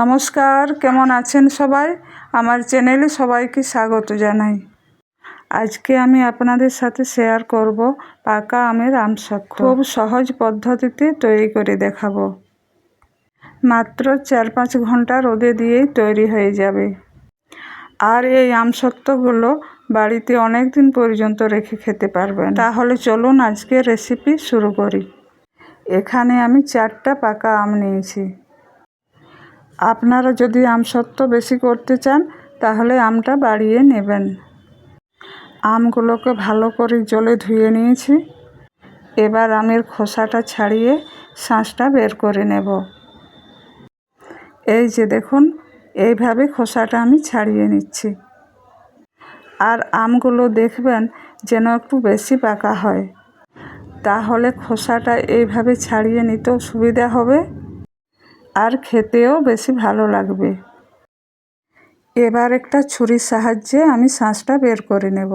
নমস্কার, কেমন আছেন সবাই? আমার চ্যানেলে সবাইকে স্বাগত জানাই। আজকে আমি আপনাদের সাথে শেয়ার করব পাকা আমের আমসত্ব খুব সহজ পদ্ধতিতে তৈরি করে দেখাবো। মাত্র চার পাঁচ ঘণ্টা রোদে দিয়েই তৈরি হয়ে যাবে। আর এই আমসত্ত্বগুলো বাড়িতে অনেক দিন পর্যন্ত রেখে খেতে পারবেন। তাহলে চলুন আজকে রেসিপি শুরু করি। এখানে আমি চারটা পাকা আম নিয়েছি। আপনারা যদি আমসত্ত্ব বেশি করতে চান, তাহলে আমটা বাড়িয়ে নেবেন। আমগুলোকে ভালো করে জলে ধুয়ে নিয়েছি। এবার আমের খোসাটা ছাড়িয়ে শাঁসটা বের করে নেব। এই যে দেখুন, এইভাবে খোসাটা আমি ছাড়িয়ে নিচ্ছি। আর আমগুলো দেখবেন যেন একটু বেশি পাকা হয়। তাহলে খোসাটা এইভাবে ছাড়িয়ে নিতেও সুবিধা হবে। আর খেতেও বেশি ভালো লাগবে। এবার একটা ছুরির সাহায্যে আমি শাঁসটা বের করে নেব।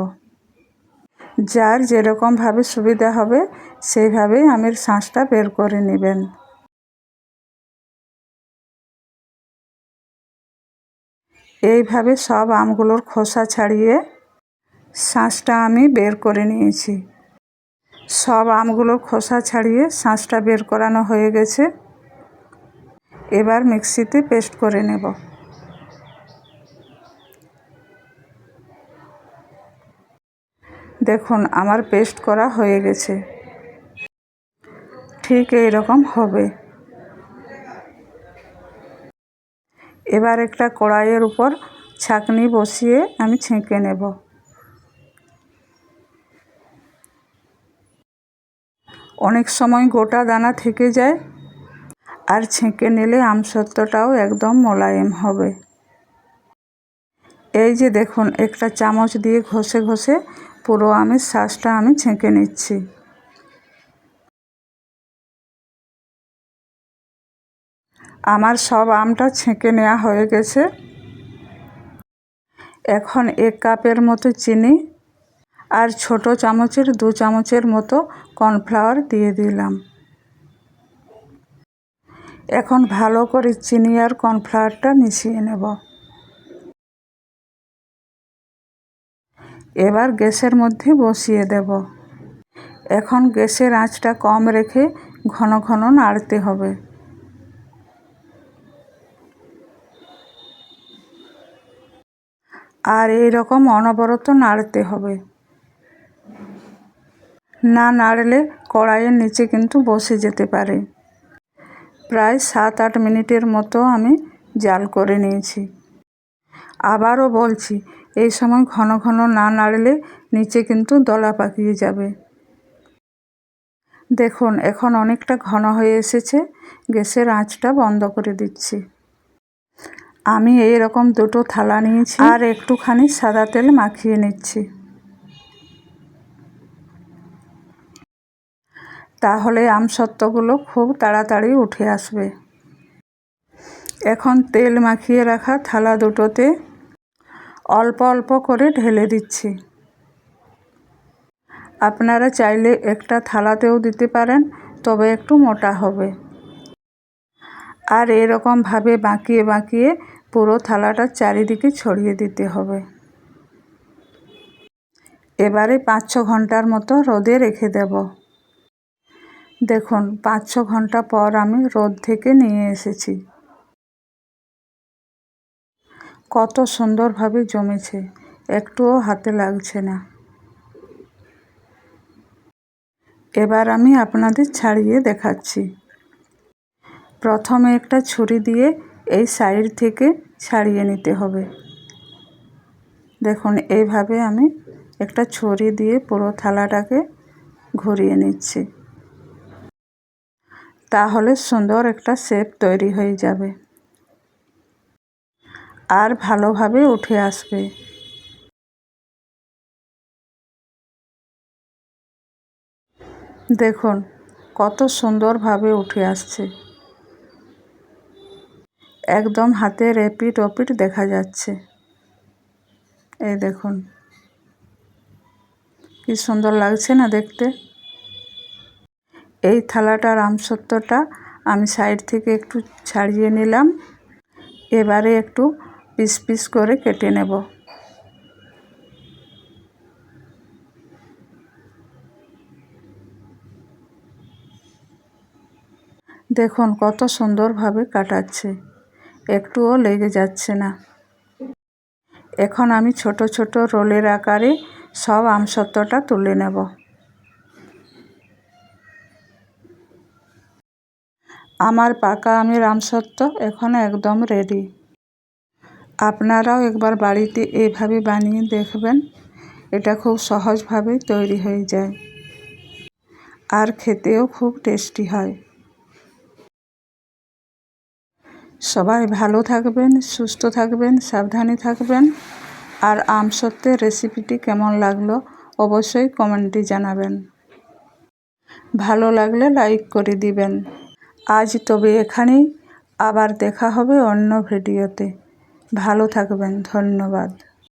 যার যেরকমভাবে সুবিধা হবে, সেইভাবেই আমের শাঁসটা বের করে নেবেন। এইভাবে সব আমগুলোর খোসা ছাড়িয়ে শাঁসটা আমি বের করে নিয়েছি। সব আমগুলোর খোসা ছাড়িয়ে শাঁসটা বের করানো হয়ে গেছে। এবার মিক্সিতে পেস্ট করে নেব। দেখুন, আমার পেস্ট করা হয়ে গেছে। ঠিক এই রকম হবে। এবার একটা কড়াইয়ের উপর ছাকনি বসিয়ে আমি ছেঁকে নেব। অনেক সময় গোটা দানা থেকে যায় আর ছেঁকে নিলে আমসত্ত্বটাও একদম মোলায়েম হবে। এই যে দেখুন, একটা চামচ দিয়ে ঘষে ঘষে পুরো আমের শ্বাসটা আমি ছেঁকে নিচ্ছি। আমার সব আমটা ছেঁকে নেওয়া হয়ে গেছে। এখন এক কাপের মতো চিনি আর ছোট চামচের দু চামচের মতো কর্নফ্লাওয়ার দিয়ে দিলাম। এখন ভালো করে চিনি আর কর্নফ্লাওয়ারটা মিশিয়ে নেব। এবার গ্যাসের মধ্যে বসিয়ে দেব। এখন গ্যাসের আঁচটা কম রেখে ঘন ঘন নাড়তে হবে। আর এই রকম অনবরত নাড়তে হবে। না নাড়লে কড়াইয়ের নিচে কিন্তু বসে যেতে পারে। প্রায় সাত আট মিনিটের মতো আমি জাল করে নিয়েছি। আবারও বলছি, এই সময় ঘন ঘন না নাড়লে নিচে কিন্তু দলা পাকিয়ে যাবে। দেখুন, এখন অনেকটা ঘন হয়ে এসেছে, গ্যাসের আঁচটা বন্ধ করে দিচ্ছি। আমি এই রকম দুটো থালা নিয়েছি আর একটুখানি সাদা তেল মাখিয়ে নিচ্ছি। তাহলে আমসত্ত্বগুলো খুব তাড়াতাড়ি উঠে আসবে। এখন তেল মাখিয়ে রাখা থালা দুটোতে অল্প অল্প করে ঢেলে দিচ্ছি। আপনারা চাইলে একটা থালাতেও দিতে পারেন, তবে একটু মোটা হবে। আর এরকমভাবে বাঁকিয়ে বাঁকিয়ে পুরো থালাটা চারিদিকে ছড়িয়ে দিতে হবে। এবারে পাঁচ ছ ঘণ্টার মতো রোদে রেখে দেব। দেখুন পাঁচ ছ ঘণ্টা পর আমি রোদ থেকে নিয়ে এসেছি। কত সুন্দরভাবে জমেছে, একটুও হাতে লাগছে না। এবার আমি আপনাদের ছাড়িয়ে দেখাচ্ছি। প্রথমে একটা ছুরি দিয়ে এই সাইড থেকে ছাড়িয়ে নিতে হবে। দেখুন এইভাবে আমি একটা ছুরি দিয়ে পুরো থালাটাকে ঘুরিয়ে নিচ্ছি। তাহলে সুন্দর একটা শেপ তৈরি হয়ে যাবে। আর ভালোভাবে উঠে আসবে। দেখুন, কত সুন্দরভাবে উঠে আসছে। একদম হাতে এপিট ওপিট দেখা যাচ্ছে। এই দেখুন, কি সুন্দর লাগছে না দেখতে? এই থালাটার আমসত্বটা আমি সাইড থেকে একটু ছাড়িয়ে নিলাম। এবারে একটু পিস পিস করে কেটে নেব। দেখুন কত সুন্দরভাবে কাটাচ্ছে। একটুও লেগে যাচ্ছে না। এখন আমি ছোট ছোট রোলের আকারে সব আমসত্ত্বটা তুলে নেব। আমার পাকা আমের আমসত্ত্ব এখন একদম রেডি আপনারাও একবার বাড়িতে এভাবে বানিয়ে দেখবেন, এটা খুব সহজভাবে তৈরি হয়ে যায়। আর খেতেও খুব টেস্টি হয়। সবাই ভালো থাকবেন, সুস্থ থাকবেন, সাবধানে থাকবেন। আর আমসত্ত্বের রেসিপিটি কেমন লাগল অবশ্যই কমেন্টে জানাবেন। ভালো লাগলে লাইক করে দিবেন। আজ তবে এখানেই আবার দেখা হবে অন্য ভিডিওতে। ভালো থাকবেন ধন্যবাদ।